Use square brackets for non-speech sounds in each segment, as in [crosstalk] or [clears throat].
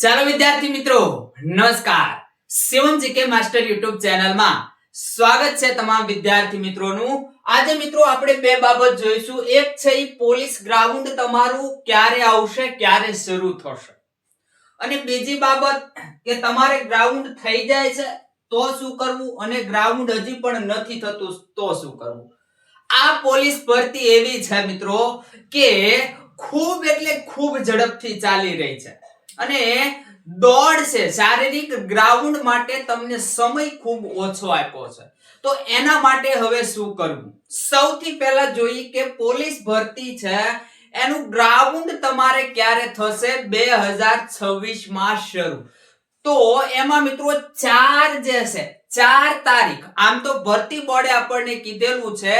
ચાલો વિદ્યાર્થી મિત્રો, નમસ્કાર. શિવમ જીકે માસ્ટર યુટ્યુબ ચેનલમાં સ્વાગત છે તમામ વિદ્યાર્થી મિત્રોનું. આજે મિત્રો આપણે બે બાબત જોઈશું. એક છે પોલીસ ગ્રાઉન્ડ તમારું ક્યારે આવશે, ક્યારે શરૂ થશે. અને બીજી બાબત કે તમારે ગ્રાઉન્ડ થઈ જાય છે તો શું કરવું અને ગ્રાઉન્ડ હજી પણ નથી થતું તો શું કરવું? આ પોલીસ ભરતી એવી છે મિત્રો કે ખૂબ એટલે ખૂબ ઝડપથી ચાલી રહી છે. અને દોડ છે, શારીરિક ગ્રાઉન્ડ માટે તમને સમય ખૂબ ઓછો આપ્યો છે. તો એના માટે હવે શું કરવું? સૌથી પહેલા જોઈએ કે પોલીસ ભરતી છે, એનું ગ્રાઉન્ડ તમારે ક્યારે થશે? બે હજાર છવ્વીસમાં શરૂ. તો એમાં મિત્રો ચાર જે છે, ચાર તારીખ. આમ તો ભરતી બોર્ડે આપણને કીધેલું છે,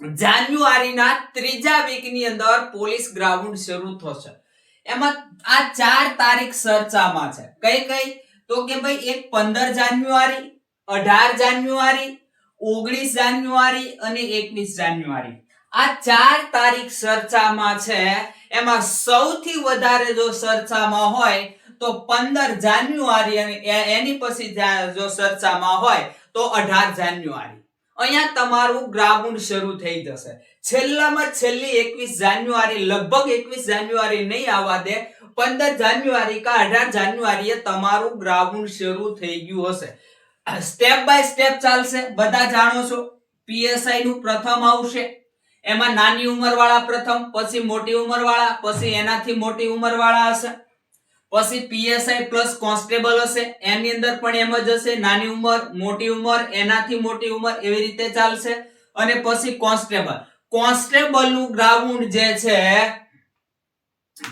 જાન્યુઆરીના ત્રીજા વીકની અંદર પોલીસ ગ્રાઉન્ડ શરૂ થશે. એમાં આ ચાર તારીખ ચર્ચામાં છે. કઈ કઈ? તો કે ભાઈ એક પંદર જાન્યુઆરી, અઢાર જાન્યુઆરી, ઓગણીસ જાન્યુઆરી અને એકવીસ જાન્યુઆરી. આ ચાર તારીખ ચર્ચામાં છે. એમાં સૌથી વધારે જો ચર્ચામાં હોય, તો પંદર જાન્યુઆરી અને એની પછી જો ચર્ચામાં હોય, તો અઢાર જાન્યુઆરી. અહીંયા તમારું ગ્રાઉન્ડ શરૂ થઈ જશે. છેલ્લામાં છેલ્લી એકવીસ જાન્યુઆરી, લગભગ એકવીસ જાન્યુઆરી નહીં આવવા દે, પંદર જાન્યુઆરી કા અઢાર જાન્યુઆરીએ તમારું ગ્રાઉન્ડ શરૂ થઈ ગયું હશે. સ્ટેપ બાય સ્ટેપ ચાલશે, બધા જાણો છો. પીએસઆઈ નું પ્રથમ આવશે, એમાં નાની ઉંમર વાળા પ્રથમ, પછી મોટી ઉંમર વાળા પછી એનાથી મોટી ઉંમર વાળા હશે. પછી પીએસઆઈ પ્લસ કોન્સ્ટેબલ હશે. એની અંદર પણ એમ જ હશે. નાની ઉંમર, મોટી ઉંમર, એનાથી મોટી ઉંમર એવી રીતે ચાલશે. અને પછી કોન્સ્ટેબલ કોન્સ્ટેબલનું ગ્રાઉન્ડ જે છે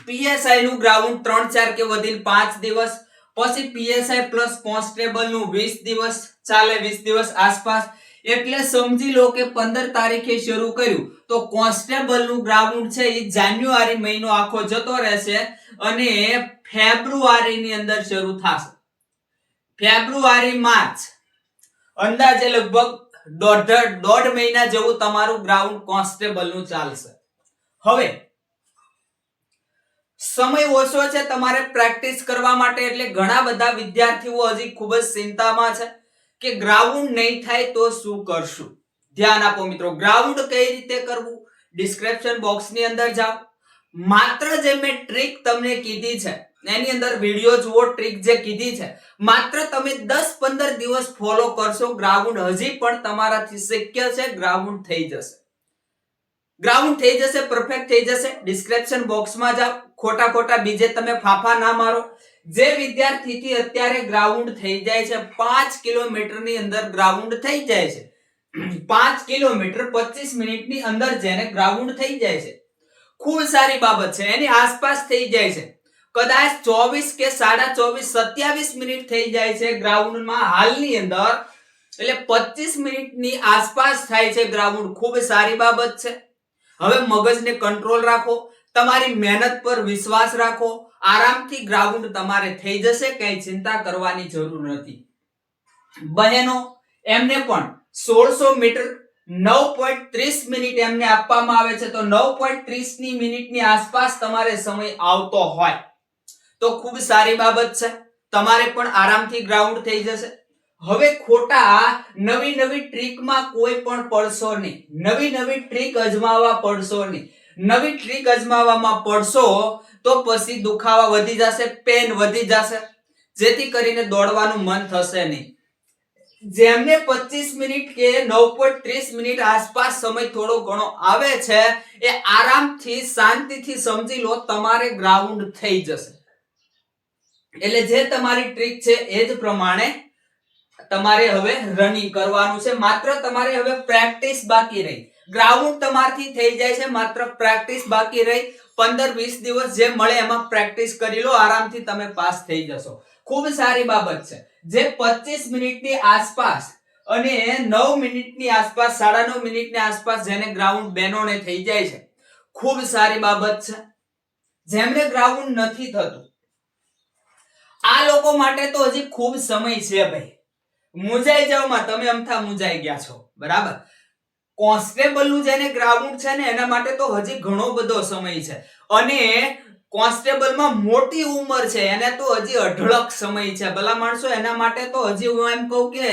પીએસઆઈ નું ગ્રાઉન્ડ ત્રણ ચાર કે વધીને પાંચ દિવસ. પછી પીએસઆઈ પ્લસ કોન્સ્ટેબલનું વીસ દિવસ ચાલે, વીસ દિવસ આસપાસ. એટલે સમજી લો કે પંદર તારીખે શરૂ કર્યું. તો કોન્સ્ટેબલનું ગ્રાઉન્ડ છે એ જાન્યુઆરી મહિનો આખો જતો રહેશે. અને ફેબ્રુઆરીની અંદર શરૂ થશે. ફેબ્રુઆરી, માર્ચ. અંદાજે લગભગ દોઢ દોઢ મહિના જેવું તમારું ગ્રાઉન્ડ કોન્સ્ટેબલનું ચાલશે. હવે, સમય ઓછો છે તમારે પ્રેક્ટિસ કરવા માટે એટલે ઘણા બધા વિદ્યાર્થીઓ હજી ખૂબ જ ચિંતામાં છે કે ગ્રાઉન્ડ નહીં થાય તો શું કરશું? ધ્યાન આપો મિત્રો, ગ્રાઉન્ડ કઈ રીતે કરવું? ડિસ્ક્રિપ્શન બોક્સની અંદર જાઓ. માત્ર જે મેં ટ્રીક તમને કીધી છે, એની અંદર વીડિયો જુઓ ટ્રીક જે કીધી છે, માત્ર તમે દસ પંદર દિવસ ફોલો કરશો ગ્રાઉન્ડ હજી પણ તમારાથી શક્ય છે ગ્રાઉન્ડ થઈ જશે. ગ્રાઉન્ડ થઈ જશે પરફેક્ટ થઈ જશે. ડિસ્ક્રિપ્શન બોક્સમાં જાઓ, ખોટા ખોટા બીજે તમે ફાફા ના મારો. જે વિદ્યાર્થીથી અત્યારે ગ્રાઉન્ડ થઈ જાય છે, પાંચ કિલોમીટરની અંદર ગ્રાઉન્ડ થઈ જાય છે. પાંચ કિલોમીટર પચીસ મિનિટની અંદર જેને ગ્રાઉન્ડ થઈ જાય છે. ખૂબ સારી બાબત છે. એની આસપાસ થઈ જાય છે. કદાચ ચોવીસ કે સાડા ચોવીસ, સત્યાવીસ મિનિટ થઈ જાય છે ગ્રાઉન્ડમાં હાલની અંદર. એટલે પચીસ મિનિટની આસપાસ થાય છે ગ્રાઉન્ડ. ખૂબ સારી બાબત છે. હવે મગજને કંટ્રોલ રાખો. તમારી મહેનત પર વિશ્વાસ રાખો. આરામથી ગ્રાઉન્ડ તમારે થઈ જશે, કઈ ચિંતા કરવાની જરૂર નથી. બહેનો, એમને પણ સોળસો મીટર નવ પોઈન્ટ ત્રીસ મિનિટ એમને આપવામાં આવે છે તો નવ પોઈન્ટ ત્રીસની મિનિટની આસપાસ તમારે સમય આવતો હોય. તો ખૂબ સારી બાબત છે. તમારે પણ આરામથી ગ્રાઉન્ડ થઈ જશે. હવે ખોટા નવી નવી ટ્રીકમાં કોઈ પણ પડશો નહીં. નવી નવી ટ્રીક અજમાવવા પડશો નહીં. નવી ટ્રીક અજમાવવામાં પડશો તો પછી દુખાવા વધી જશે પેન વધી જશે. જેથી કરીને દોડવાનું મન થશે નહીં. જેમને 25 મિનિટ કે 9.30 મિનિટ આસપાસ સમય થોડો ઘણો આવે છે, એ આરામથી, શાંતિથી સમજી લો, તમારે ગ્રાઉન્ડ થઈ જશે. એટલે જે તમારી ટ્રીક છે, એ જ પ્રમાણે તમારે હવે રનિંગ કરવાનું છે. માત્ર તમારે હવે પ્રેક્ટિસ બાકી રહી. ગ્રાઉન્ડ તમારથી થઈ જાય છે, માત્ર પ્રેક્ટિસ બાકી રહી. પંદર વીસ દિવસ જે મળે એમાં પ્રેક્ટિસ કરી લો, આરામથી તમે પાસ થઈ જશો. ખૂબ સારી બાબત છે. જે પચીસ મિનિટની આસપાસ અને નવ મિનિટની આસપાસ, સાડા નવ મિનિટની આસપાસ જેને ગ્રાઉન્ડ બેનોને થઈ જાય છે. ખૂબ સારી બાબત છે. જેમને ગ્રાઉન્ડ નથી થતું. આ લોકો માટે તો હજી ખૂબ સમય છે ભાઈ. મુંજાઈ જાવમાં તમે અમથા મુજાઈ ગયા છો. બરાબર? કોન્સ્ટેબલનું જેને ગ્રાઉન્ડ છે ને, એના માટે તો હજી ઘણો બધો સમય છે. અને કોન્સ્ટેબલમાં મોટી ઉંમર છે, એને તો હજી અઢળક સમય છે. ભલા માણસો એના માટે તો હજી હું એમ કહું કે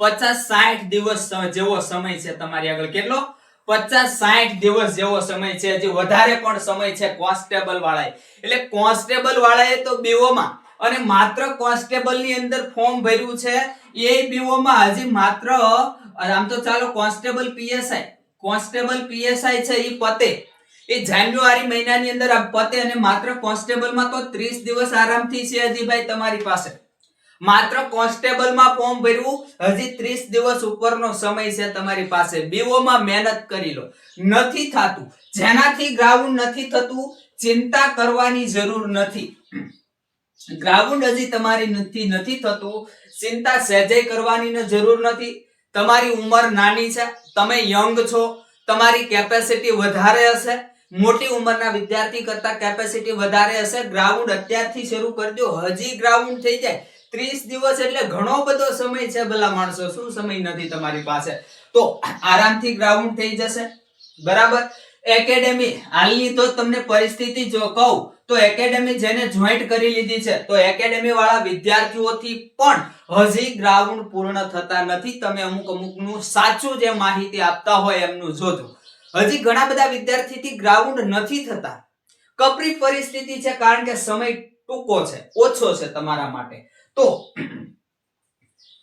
પચાસ સાઠ દિવસ જેવો સમય છે તમારી આગળ. કેટલો? પચાસ સાઠ દિવસ જેવો સમય છે, હજી વધારે પણ સમય છે કોન્સ્ટેબલ વાળાએ. એટલે કોન્સ્ટેબલ વાળાએ તો બીઓમાં અને માત્ર કોન્સ્ટેબલની અંદર ફોર્મ ભર્યું છે, એ બીઓમાં હજી માત્ર, આમ તો ચાલો કોન્સ્ટેબલ પીએસઆઈ કોન્સ્ટેબલ પીએસઆઈ છે એ પતે. એ જાન્યુઆરી મહિનાની અંદર આ પતે અને માત્ર કોન્સ્ટેબલમાં તો 30 દિવસ આરામથી છે હજીભાઈ તમારી પાસે. માત્ર કોન્સ્ટેબલમાં ફોર્મ ભર્યું, હજી 30 દિવસ ઉપરનો સમય છે તમારી પાસે. બીઓમાં મહેનત કરી લો. નથી થતું. જેનાથી ગ્રાઉન્ડ નથી થતું, ચિંતા કરવાની જરૂર નથી. ગ્રાઉન્ડ હજી તમારી નથી નથી થતું. ચિંતા સહેજય કરવાની જરૂર નથી. તમારી ઉંમર નાની છે. તમે યંગ છો. તમારી કેપેસિટી વધારે હશે. મોટી ઉંમરના વિદ્યાર્થી કરતા કેપેસિટી વધારે હશે. ગ્રાઉન્ડ અત્યારથી શરૂ કરી હજી ગ્રાઉન્ડ થઈ જાય. ત્રીસ દિવસ એટલે ઘણો બધો સમય છે ભલા માણસો. શું સમય નથી તમારી પાસે? તો આરામથી ગ્રાઉન્ડ થઈ જશે. બરાબર? એકેડેમી હાલની તો તમને પરિસ્થિતિ જો કહું, તો એકેડેમી જેને જોઈન્ટ કરી લીધી છે, તો એકેડેમી વાળા વિદ્યાર્થીઓથી પણ હજી ગ્રાઉન્ડ પૂર્ણ થતા નથી. તમે અમુક અમુકનું સાચું જે માહિતી આપતા હોય એમનું જોજો. હજી ઘણા બધા વિદ્યાર્થીથી ગ્રાઉન્ડ નથી થતા. કપરી પરિસ્થિતિ છે કારણ કે સમય ટૂંકો છે, ઓછો છે તમારા માટે. તો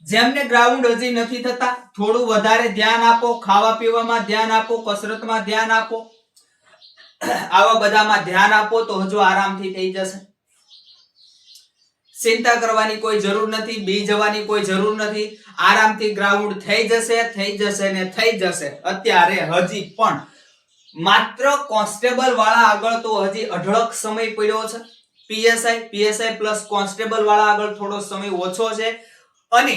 જેમને ગ્રાઉન્ડ હજી નથી થતા, થોડું વધારે ધ્યાન આપો, ખાવા પીવામાં ધ્યાન આપો, કસરતમાં ધ્યાન આપો. આવા બધામાં ધ્યાન આપો તો હજુ આરામથી થઈ જશે. ચિંતા કરવાની કોઈ જરૂર નથી, બી જવાની કોઈ જરૂર નથી. આરામથી ગ્રાઉન્ડ થઈ જશે થઈ જશે ને થઈ જશે. અત્યારે હજી પણ માત્ર કોન્સ્ટેબલ વાળા આગળ તો હજી અઢળક સમય પડ્યો છે. પીએસઆઈ પીએસઆઈ પ્લસ કોન્સ્ટેબલ વાળા આગળ થોડો સમય ઓછો છે. અને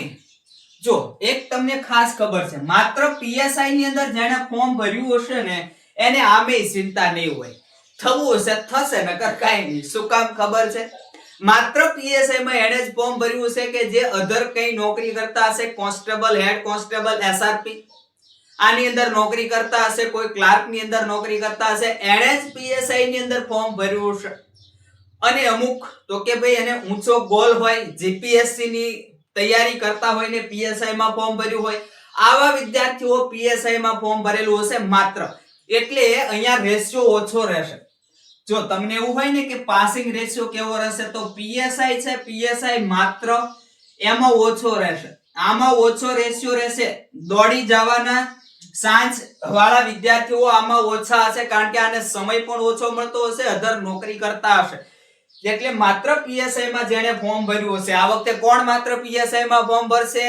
જો, એક તમને ખાસ ખબર છે, માત્ર પીએસઆઈ ની અંદર જેણે ફોર્મ ભર્યું હશે ને, એને આમે ચિંતા નહીં હોય. થવું હશે, થશે, નકર કાંઈ નહીં. શું કામ ખબર છે? માત્ર પીએસઆઈ માં એણે જ ફોર્મ ભર્યું છે કે જે અધર કઈ નોકરી કરતા હશે? કોન્સ્ટેબલ હેડ કોન્સ્ટેબલ એસઆરપી આની અંદર નોકરી કરતા હશે, કોઈ ક્લાર્કની અંદર નોકરી કરતા હશે એણે જ પીએસઆઈ ની અંદર ફોર્મ ભર્યું હશે. અને અમુક, તો કે ભાઈ એને ઊંચો ગોલ હોય જીપીએસસી ની તૈયારી કરતા હોય ને પીએસઆઈ માં ફોર્મ ભર્યું હોય, આવા વિદ્યાર્થીઓ પીએસઆઈ માં ફોર્મ ભરેલું હશે માત્ર. એટલે અહીંયા રેશિયો ઓછો રહેશે. જો તમને એવું હોય ને કે પાસિંગ રેશિયો કેવો રહેશે, તો પીએસઆઈ છે પીએસઆઈ માત્ર એમાં ઓછો રહેશે. આમાં ઓછો રેશિયો રહેશે દોડી જવાના સાંજ વાળા વિદ્યાર્થીઓ આમાં ઓછા હશે, કારણ કે આને સમય પણ ઓછો મળતો હશે, અધર નોકરી કરતા હશે. એટલે માત્ર પીએસઆઈ માં જેણે ફોર્મ ભર્યું હશે. આ વખતે કોણ માત્ર પીએસઆઈ માં ફોર્મ ભરશે?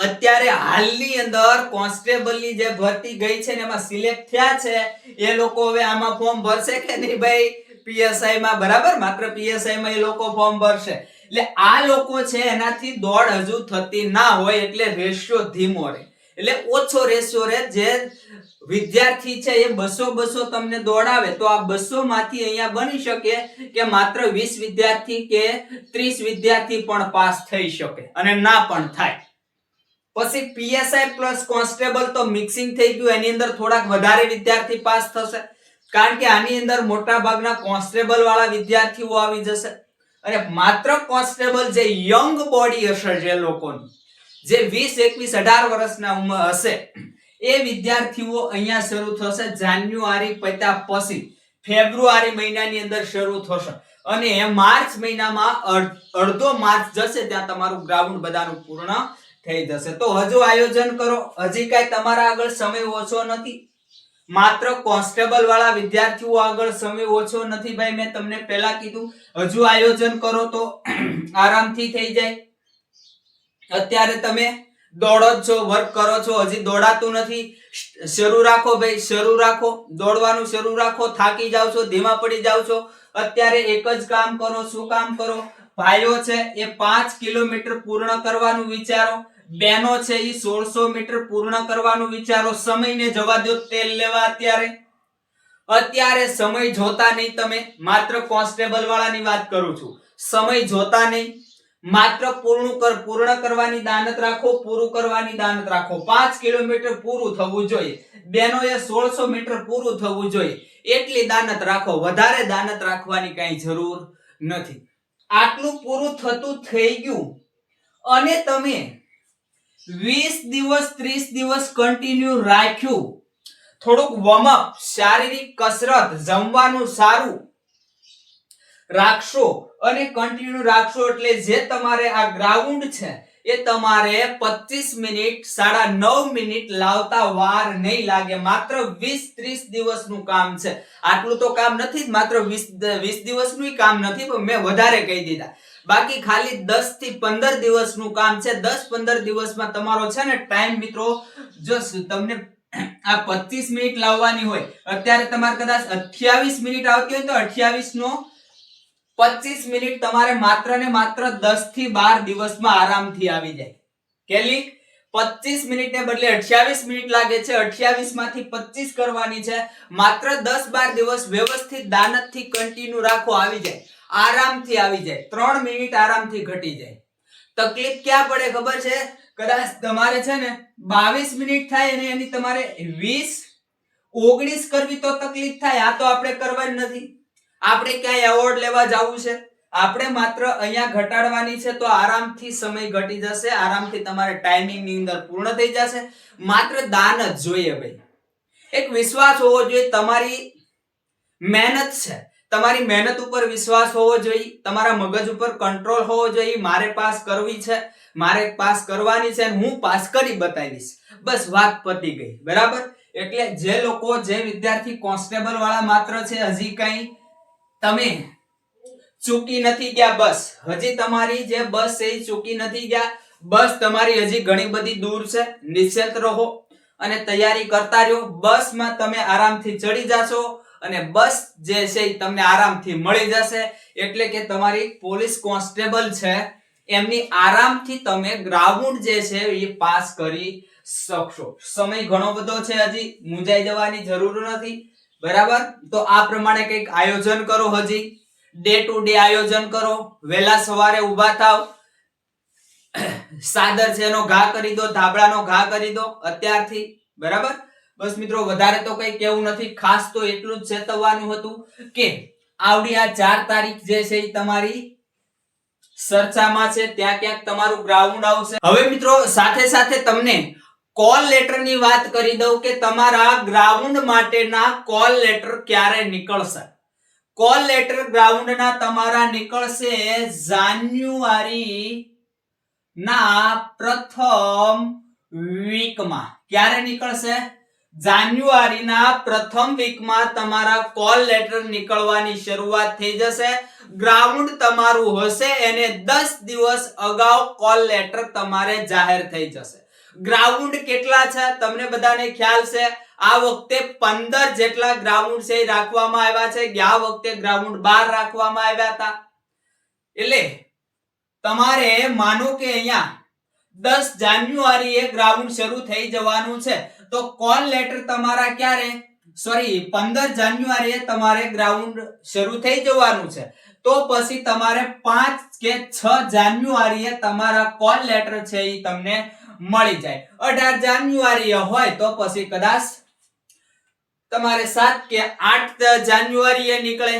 અત્યારે હાલની અંદર કોન્સ્ટેબલની જે ભરતી ગઈ છે ને એમાં સિલેક્ટ થયા છે, એ લોકો હવે આમાં ફોર્મ ભરશે કે નહીં ભાઈ? પીએસઆઈ માં બરાબર? માત્ર પીએસઆઈ માં એ લોકો ફોર્મ ભરશે. એટલે આ લોકો છે એનાથી દોડ હજુ થતી ના હોય એટલે રેશિયો ધીમો રહે. એટલે ઓછો રેશિયો રહે. જે વિદ્યાર્થી છે એ બસો બસો તમને દોડાવે તો આ બસો માંથી અહીંયા બની શકે કે માત્ર વીસ વિદ્યાર્થી કે ત્રીસ વિદ્યાર્થી પણ પાસ થઈ શકે અને ના પણ થાય. પછી પીએસઆઈ પ્લસ કોન્સ્ટેબલ તો મિક્સિંગ થઈ ગયું. એની અંદર થોડાક વધારે વિદ્યાર્થી પાસ થશે. કારણ કે આની અંદર મોટા ભાગના કોન્સ્ટેબલ વાળા વિદ્યાર્થીઓ આવી જશે. અને માત્ર કોન્સ્ટેબલ જે યંગ બોડી હશે જે લોકોની, જે વીસ, એકવીસ, અઢાર વર્ષના ઉંમર હશે, એ વિદ્યાર્થીઓ અહીંયા શરૂ થશે જાન્યુઆરી પત્યા પછી. ફેબ્રુઆરી મહિનાની અંદર શરૂ થશે. અને એ માર્ચ મહિનામાં અડધો માર્ચ જશે ત્યાં તમારું ગ્રાઉન્ડ બધાનું પૂર્ણ થઈ જશે. તો હજુ આયોજન કરો. હજી કાંઈ તમારા આગળ સમય ઓછો નથી. માત્ર કોન્સ્ટેબલ વાળા વિદ્યાર્થીઓ આગળ સમય ઓછો નથી ભાઈ. મેં તમને પહેલા કીધું, હજુ આયોજન કરો તો [clears throat] આરામથી થઈ જાય. અત્યારે તમે દોડો છો વર્ક કરો છો. હજી દોડાતું નથી. શરૂ રાખો ભાઈ, શરૂ રાખો. દોડવાનું શરૂ રાખો. થાકી જાવ છો, ધીમા પડી જાવ છો. અત્યારે એક જ કામ કરો, શું કામ કરો? ભાઈઓ છે એ પાંચ કિલોમીટર પૂર્ણ કરવાનું વિચારો. બહેનો છે એ સોળસો મીટર પૂર્ણ કરવાનું વિચારો. સમયને જવા દો, તેલ લેવા અત્યારે. અત્યારે સમય જોતા નહીં તમે, માત્ર કોન્સ્ટેબલ વાળાની વાત કરું છું. સમય જોતા નહીં, માત્ર પૂર્ણ કર, પૂર્ણ કરવાની દાનત રાખો, પૂરું કરવાની દાનત રાખો. પાંચ કિલોમીટર પૂરું થવું જોઈએ. બેનોએ સોળસો મીટર પૂરું થવું જોઈએ. એટલી દાનત રાખો. વધારે દાનત રાખવાની કઈ જરૂર નથી. આટલું પૂરું થતું થઈ ગયું. અને તમે વીસ દિવસ, ત્રીસ દિવસ કન્ટિન્યુ રાખ્યું. થોડુંક વોર્મઅપ શારીરિક કસરત, જમવાનું સારું રાખશો અને કન્ટિન્યુ રાખશો એટલે જે તમારે આ ગ્રાઉન્ડ છે એ તમારે 25 મિનિટ, સાડા નવ મિનિટ લાવતા વાર નહીં લાગે. માત્ર 20 30 દિવસનું કામ છે. આટલું તો કામ નથી માત્ર 20 20 દિવસનું કામ નથી, પણ મેં વધારે કહી દીધા. બાકી ખાલી 10 થી 15 દિવસનું કામ છે. 10 15 દિવસમાં તમારો છે ને ટાઈમ મિત્રો, જો તમને આ 25 મિનિટ લાવવાની હોય, અત્યારે તમારે કદાચ 28 મિનિટ આવતી હોય તો 28 નો 25 મિનિટ તમારે માત્ર ને માત્ર દસથી બાર દિવસમાં આરામથી આવી જાય. કેલી? 25 મિનિટને બદલે 28 મિનિટ લાગે છે. 28 માંથી 25 કરવાની છે. માત્ર દસ બાર દિવસ વ્યવસ્થિત દાનતથી કન્ટિન્યુ રાખો, આવી જાય. આરામથી આવી જાય. ત્રણ મિનિટ આરામથી ઘટી જાય. તકલીફ ક્યાં પડે ખબર છે? કદાચ તમારે છે ને 22 મિનિટ થાય અને એની તમારે 20 19 કરવી તો તકલીફ થાય. આ તો આપણે કરવાની નથી. આપણે ક્યાંય એવોર્ડ લેવા જવું છે? આપણે માત્ર અહીંયા ઘટાડવાની છે તો આરામથી સમય ઘટી જશે, આરામથી તમારે ટાઈમિંગની અંદર પૂર્ણ થઈ જશે. માત્ર દાન જ જોઈએ ભાઈ. એક વિશ્વાસ હોવો જોઈએ, તમારી મહેનત છે. તમારી મહેનત ઉપર વિશ્વાસ હોવો જોઈએ, તમારા મગજ ઉપર કંટ્રોલ હોવો જોઈએ, મારે પાસ કરવી છે, મારે પાસ કરવાની છે હું પાસ કરી બતાવીશ. બસ વાત પતી ગઈ, બરાબર? એટલે જે લોકો, જે વિદ્યાર્થી કોન્સ્ટેબલ વાળા માત્ર છે, હજી કઈ તમે ચૂકી નથી ગયા બસ. હજી તમારી જે બસ છે એ ચૂકી નથી ગયા. બસ તમારી હજી ઘણી બધી દૂર છે. નિશ્ચિત રહો અને તૈયારી કરતા રહો બસમાં તમે આરામથી ચડી જાશો અને બસ જે છે એ તમને આરામથી મળી જશે. એટલે કે તમારી પોલીસ કોન્સ્ટેબલ છે, એમની આરામથી તમે ગ્રાઉન્ડ જે છે એ પાસ કરી શકશો. સમય ઘણો બધો છે હજી. મૂંઝાઈ જવાની જરૂર નથી. બરાબર? તો આ પ્રમાણે કંઈક આયોજન કરો હજી. ડે ટુ ડે આયોજન કરો. વહેલા સવારે ઊભા થાવ. સાદર છે એનો ઘા કરી દો, ધાબળાનો ઘા કરી દો અત્યારથી. બરાબર? બસ મિત્રો, વધારે તો કઈ કેવું નથી. ખાસ તો એટલું જ ચેતવવાનું હતું કે આવડી આ ચાર તારીખ જે છે એ તમારી ચર્ચામાં છે. ત્યાં ક્યાંક તમારું ગ્રાઉન્ડ આવશે. હવે મિત્રો, સાથે સાથે તમને કોલ લેટરની વાત કરી દઉં કે તમારા ગ્રાઉન્ડ માટેના કોલ લેટર ક્યારે નીકળશે? કોલ લેટર ગ્રાઉન્ડના તમારા નીકળશે જાન્યુઆરી ના પ્રથમ વીકમાં. ક્યારે નીકળશે? જાન્યુઆરીના પ્રથમ વીકમાં તમારા કોલ લેટર નીકળવાની શરૂઆત થઈ જશે. ગ્રાઉન્ડ તમારું હશે, એને દસ દિવસ અગાઉ કોલ લેટર તમારે જાહેર થઈ જશે. ગ્રાઉન્ડ કેટલા છે? તમને બધાને ખ્યાલ છે. આ વખતે 15 જેટલા ગ્રાઉન્ડ છે રાખવામાં આવ્યા છે. ગયા વખતે ગ્રાઉન્ડ 12 રાખવામાં આવ્યા હતા. એટલે તમારે માનો કે અહીંયા દસ જાન્યુઆરીએ ગ્રાઉન્ડ શરૂ થઈ જવાનું છે. તો કોલ લેટર તમારા ક્યારે? સોરી પંદર જાન્યુઆરીએ તમારે ગ્રાઉન્ડ શરૂ થઈ જવાનું છે. તો પછી તમારે પાંચ કે છ જાન્યુઆરીએ તમારા કોલ લેટર છે એ તમને મળી જાય. અઢાર જાન્યુઆરીએ હોય તો પછી કદાચ તમારે સાત કે આઠ જાન્યુઆરીએ નીકળે,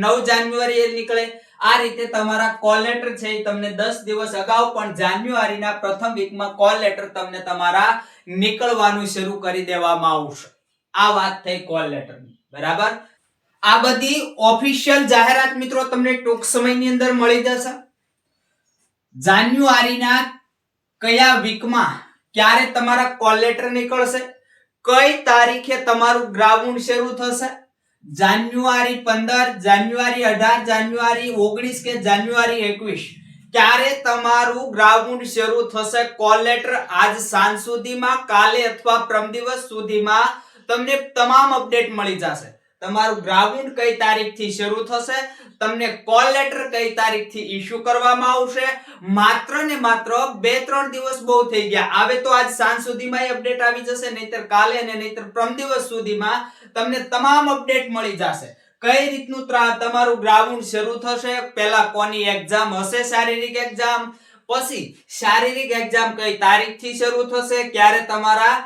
નવ જાન્યુઆરીએ નીકળે. આ રીતે તમારા કોલ લેટર છે તમને દસ દિવસ અગાઉ પણ જાન્યુઆરીના પ્રથમ વીકમાં કોલ લેટર તમને તમારા નીકળવાનું શરૂ કરી દેવામાં આવશે. આ વાત થઈ કોલ લેટરની. બરાબર? આ બધી ઓફિશિયલ જાહેરાત મિત્રો તમને ટૂંક સમયની અંદર મળી જશે. જાન્યુઆરીના કયા વીકમાં ક્યારે તમારા કોલ લેટર નીકળશે? કઈ તારીખે તમારું ગ્રાઉન્ડ શરૂ થશે? જાન્યુઆરી પંદર, જાન્યુઆરી અઢાર, જાન્યુઆરી ઓગણીસ કે જાન્યુઆરી એકવીસ? ક્યારે તમારું ગ્રાઉન્ડ શરૂ થશે? કોલ લેટર આજ સાંજ સુધીમાં, કાલે અથવા પ્રમ દિવસ સુધીમાં તમને તમામ અપડેટ મળી જશે. તમારું ગ્રાઉન્ડ કઈ તારીખથી શરૂ થશે? તમને કોલ લેટર કઈ તારીખથી ઇસ્યુ કરવામાં આવશે? માત્ર ને માત્ર બે ત્રણ દિવસ બહુ થઈ ગયા. આવે તો આજ સાંજ સુધીમાં અપડેટ આવી જશે, નહીતર કાલે અને નહીતર પ્રમ દિવસ સુધીમાં તમને તમામ અપડેટ મળી જશે. કઈ રીતનું તમારું ગ્રાઉન્ડ શરૂ થશે? પહેલા કોની એક્ઝામ હશે શારીરિક એક્ઝામ? પછી શારીરિક એક્ઝામ કઈ તારીખથી શરૂ થશે? ક્યારે તમારા,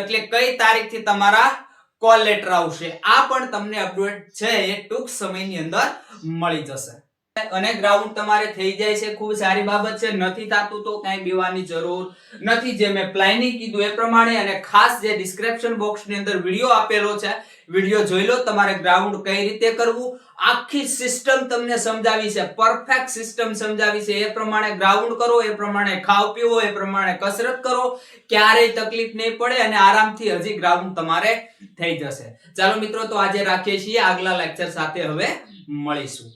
એટલે કઈ તારીખથી તમારા કોલ લેટર આવશે. આ પણ તમને અપડેટ છે, એ ટૂંક સમયની અંદર મળી જશે. અને ગ્રાઉન્ડ તમારે થઈ જાય છે, ખૂબ સારી બાબત છે. નથી થતું તો કાંઈ બીવાની જરૂર નથી. જે મેં પ્લાનિંગ કીધું એ પ્રમાણે અને ખાસ જે ડિસ્ક્રિપ્શન બોક્સની અંદર વીડિયો આપેલો છે વીડિયો જોઈ લો, તમારે ગ્રાઉન્ડ કઈ રીતે કરવું? આખી સિસ્ટમ તમને સમજાવી છે પરફેક્ટ સિસ્ટમ સમજાવી છે. એ પ્રમાણે ગ્રાઉન્ડ કરો, એ પ્રમાણે ખાવ પીવો, એ પ્રમાણે કસરત કરો. ક્યારેય તકલીફ નહીં પડે અને આરામથી હજી ગ્રાઉન્ડ તમારે થઈ જશે. ચાલો મિત્રો, તો આજે રાખીએ છીએ. આગલા લેક્ચર સાથે હવે મળીશું.